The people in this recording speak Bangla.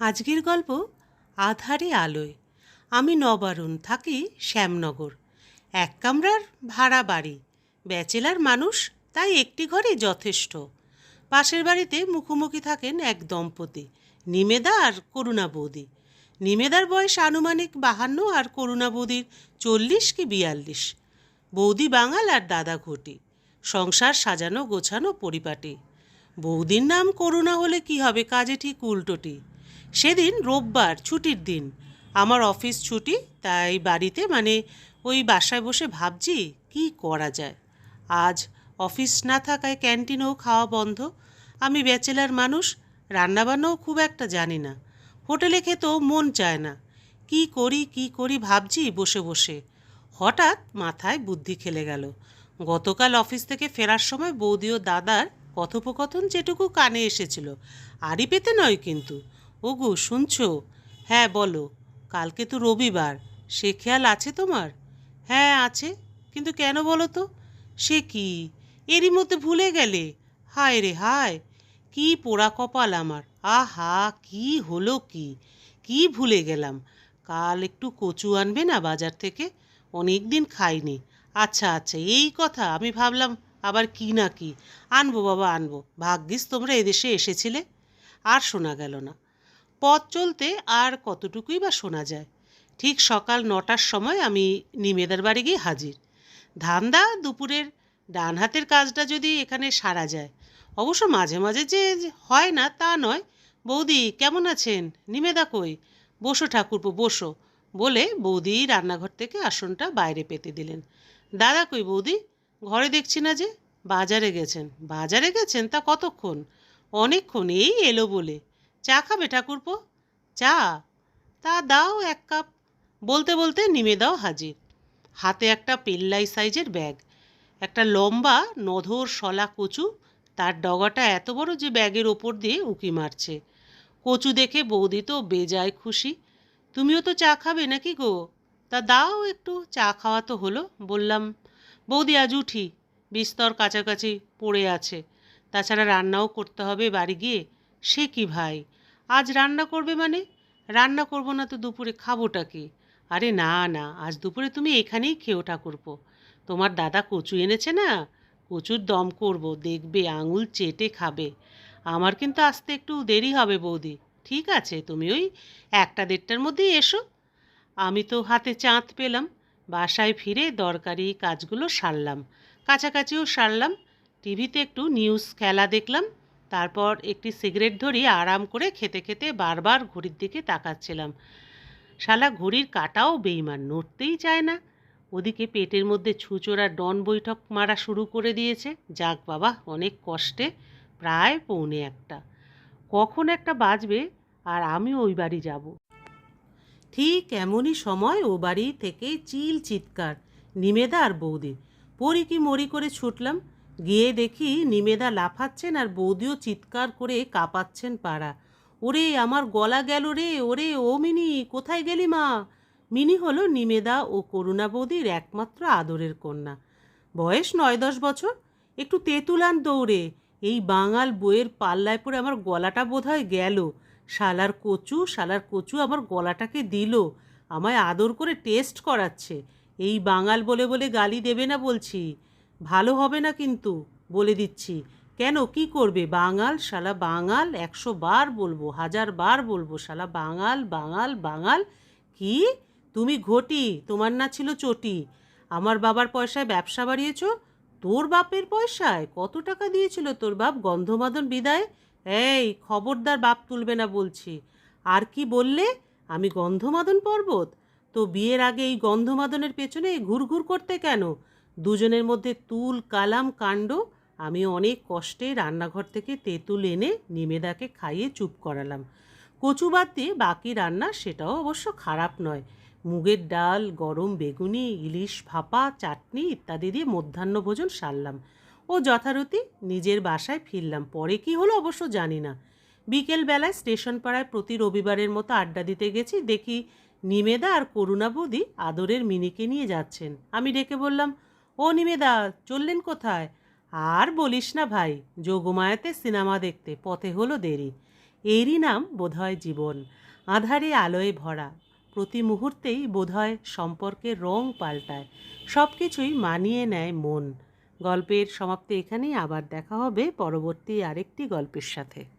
আজকের গল্প আধারে আলোয়। আমি নবারুণ, থাকি শ্যামনগর। এক কামরার ভাড়া বাড়ি। ব্যাচেলার মানুষ, তাই একটি ঘরে যথেষ্ট। পাশের বাড়িতে মুখোমুখি থাকেন এক দম্পতি, নিমেদা আর করুণা বৌদি। নিমেদার বয়স আনুমানিক বাহান্ন আর করুণা বৌদির চল্লিশ কি বিয়াল্লিশ। বৌদি বাঙাল আর দাদা ঘটি। সংসার সাজানো গোছানো পরিপাটি। বৌদির নাম করুণা হলে কি হবে, কাজে ঠিক উল্টোটি। সেদিন রোববার ছুটির দিন। আমার অফিস ছুটি, তাই বাড়িতে মানে ওই বাসায় বসে ভাবছি, কি করা যায়? আজ অফিস না থাকায় ক্যান্টিনেও খাওয়া বন্ধ। আমি ব্যাচেলার মানুষ, রান্নাবান্নাও খুব একটা জানি না। হোটেলে খেতেও মন চায় না। কি করি কি করি ভাবছি বসে বসে। হঠাৎ মাথায় বুদ্ধি খেলে গেল। গতকাল অফিস থেকে ফেরার সময় বৌদি ও দাদার কথোপকথন যেটুকু কানে এসেছিল, আড়ি পেতে নয় কিন্তু। ওগো, শুনছো? হ্যাঁ বলো, কালকে তো রবিবার, সে খেয়াল আছে তোমার? হ্যাঁ আছে, কিন্তু কেন বলো তো? সে কি? এরই মধ্যে ভুলে গেলে? হায় রে হায়, কি পোড়া কপাল আমার, আহা, কি হলো কি? কি ভুলে গেলাম? কাল একটু কচু আনবে না বাজার থেকে? অনেক দিন খাইনি। আচ্ছা আচ্ছা এই কথা আমি ভাবলাম আবার কি না কি? আনব বাবা, আনব। ভাগ্যিস তোমরা এদেশে এসেছিলে। আর শোনা গেল না। পথ চলতে আর কতটুকুই বা শোনা যায়। ঠিক সকাল নটার সময় আমি নিমেদার বাড়ি গিয়ে হাজির। ধান্দা দুপুরের ডান হাতের কাজটা যদি এখানে সারা যায়। অবশ্য মাঝে মাঝে যে হয় না তা নয়। বৌদি, কেমন আছেন? নিমেদা কই? বসো ঠাকুরপো, বসো বলে বৌদি রান্নাঘর থেকে আসনটা বাইরে পেতে দিলেন। দাদা কই বৌদি? ঘরে দেখছি না যে। বাজারে গেছেন। বাজারে গেছেন তা কতক্ষণ? অনেকক্ষণ, এই এলো বলে। চা খাবে ঠাকুরপো? চা। তা দাও এক কাপ। বলতে বলতে নিমে দাও হাজির। হাতে একটা পেল্লাই সাইজের ব্যাগ। একটা লম্বা নধর শলা কচু। তার ডগাটা এত বড় যে ব্যাগের ওপর দিয়ে উকি মারছে। কচু দেখে বৌদি তো বেজায় খুশি। তুমিও তো চা খাবে নাকি গো? তা দাও একটু। চা খাওয়া তো হলো। বললাম, বৌদি আজ উঠি। বিস্তর কাছাকাছি পড়ে আছে। তাছাড়া রান্নাও করতে হবে বাড়ি গিয়ে। সে কি ভাই? আজ রান্না করবে মানে? রান্না করব না তো দুপুরে খাবোটা কি আরে না না, আজ দুপুরে তুমি এখানেই খেও ঠাকুরপো। তোমার দাদা কচু এনেছে না? কচুর দম করব, দেখবে, আঙুল চেটে খাবে। আমার কিন্তু আসতে একটু দেরি হবে বৌদি। ঠিক আছে, তুমি ওই একটা দেড়টার মধ্যেই এসো। আমি তো হাতে চাঁদ পেলাম। বাসায় ফিরে দরকারি কাজগুলো সারলাম। কাছাকাছিও সারলাম। টিভিতে একটু নিউজ খেলা দেখলাম। তারপর একটি সিগারেট ধরি আরাম করে খেতে খেতে বারবার ঘড়ির দিকে তাকাচ্ছিলাম। শালা ঘড়ির কাটাও বেইমান, নড়তেই চায় না। ওদিকে পেটের মধ্যে ছুচোরা ডন বৈঠক মারা শুরু করে দিয়েছে। যাক বাবা, অনেক কষ্টে, প্রায় পৌনে একটা। কখন একটা বাজবে আর আমি ওই বাড়ি যাব। ঠিক এমনই সময় ও বাড়ি থেকে চিল চিৎকার। নিমেদা আর বৌদি, পরি কি মরি করে ছুটলাম? গিয়ে দেখি নিমেদা লাফাচ্ছেন আর বৌদিও চিৎকার করে কাঁপাচ্ছেন পাড়া। ওরে, আমার গলা গেল রে, ওরে, ও মিনি, কোথায় গেলি মা? মিনি হলো নিমেদা ও করুণা বৌদির একমাত্র আদরের কন্যা। বয়স নয় দশ বছর, একটু তেঁতুলান দৌড়ে। এই বাঙাল বইয়ের পাল্লায় পড়ে আমার গলাটা বোধহয় গেল। শালার কচু শালার কচু আমার গলাটাকে দিল। আমায় আদর করে টেস্ট করাচ্ছে। এই বাঙাল বলে বলে গালি দেবে না বলছি। ভালো হবে না কিন্তু, বলে দিচ্ছি। কেন? কি করবে? বাঙাল, শালা বাঙাল, একশো বার বলব, হাজার বার বলব, শালা বাঙাল বাঙাল বাঙাল। কি? তুমি ঘটি, তোমার না ছিল চটি। আমার বাবার পয়সায় ব্যবসা বাড়িয়েছ? তোর বাপের পয়সায়? কত টাকা দিয়েছিল তোর বাপ? গন্ধমাদন বিদায়? এই, খবরদার বাপ তুলবে না বলছি। আর কি বললে? আমি গন্ধমাদন পর্বত? তো বিয়ের আগে এই গন্ধমাদনের পেছনে ঘুরঘুর করতে কেন? দুজনের মধ্যে তুল, কালাম, কাণ্ড, আমি অনেক কষ্টে রান্নাঘর থেকে তেঁতুল এনে নিমেদাকে খাইয়ে চুপ করালাম। কচু বাদ দিয়ে বাকি রান্না সেটাও অবশ্য খারাপ নয়। মুগের ডাল, গরম বেগুনি, ইলিশ ভাপা, চাটনি ইত্যাদি দিয়ে মধ্যাহ্ন ভোজন সারলাম। ও যথারীতি নিজের বাসায় ফিরলাম। পরে কি হলো অবশ্য জানি না। বিকেলবেলায় স্টেশন পাড়ায় প্রতি রবিবারের মতো আড্ডা দিতে গেছি। দেখি নিমেদা আর করুণা বৌদি আদরের মিনিকে নিয়ে যাচ্ছেন। আমি ডেকে বললাম ও নিমেদা চললেন কোথায়? আর বলিস না ভাই যোগমায়াতে সিনেমা দেখতে পথে হলো দেরি। এরই নাম বোধহয় জীবন। আধারে আলোয় ভরা। প্রতি মুহূর্তেই বোধহয় সম্পর্কের রং পাল্টায়। সব কিছুই মানিয়ে নেয় মন। গল্পের সমাপ্তি এখানেই, আবার দেখা হবে পরবর্তী আরেকটি গল্পের সাথে।